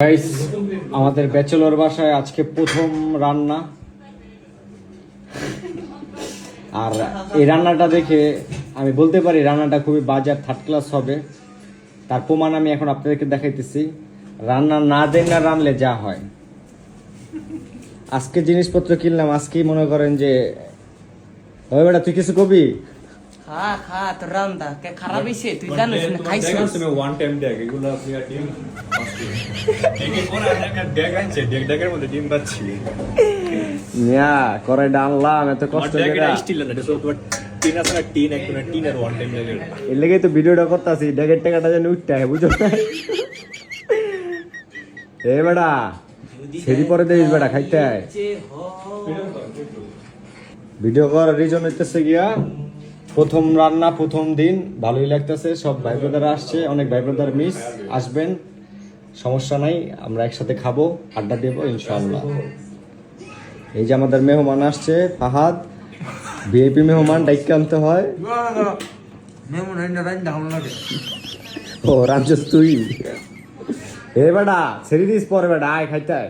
Guys আমাদের bachelor বাসায় আজকে প্রথম রান্না। আর এই রান্নাটা দেখে আমি বলতে পারি রান্নাটা খুবই বাজার থার্ড ক্লাস হবে। তার প্রমাণ আমি এখন আপনাদেরকে দেখাইতেছি। রান্না না দেন না রানলে যা হয়। আজকে জিনিসপত্র কিনলাম, আজকেই মনে করেন যে, ওই বেটা, তুই কিছু কবি খা খা তোর রান্দা। কে খারাপ হইছে? তুই জানিস না খাইছিস ওয়ান টাইম ড্যাগ এগুলো আপনি আর ডিম কোন একটা ড্যাগ আনছে ড্যাগ ড্যাগের মধ্যে ডিম মিয়া করে ডানলাম এত কষ্ট করে। স্টিল না এটা তোমার টিন আছে না টিন এক কোনা টিন আর ওয়ান টাইম এর লেগেই তো ভিডিওটা করতেছি ডেগের টাকাটা যেন উঠতে হয় বুঝো এ বেটা সেরি পরে দেখিস বেটা খাইতে ভিডিও করার রিজন হইতেছে গিয়া প্রথম রান্না প্রথম দিন ভালোই লাগতেছে সব ভাই ব্রাদার আসছে অনেক ভাই ব্রাদার মিস আসবেন সমস্যা নাই আমরা একসাথে খাব আড্ডা দেবো ইনশাআল্লাহ। এই যে আমাদের মেহমান আসছে ফাহাদ ভিআইপি মেহমান ডাইকে আনতে হয়। ও রামচস তুই। এ বেটা ছেড়ে দিস পরে বেটা আয় খাইতে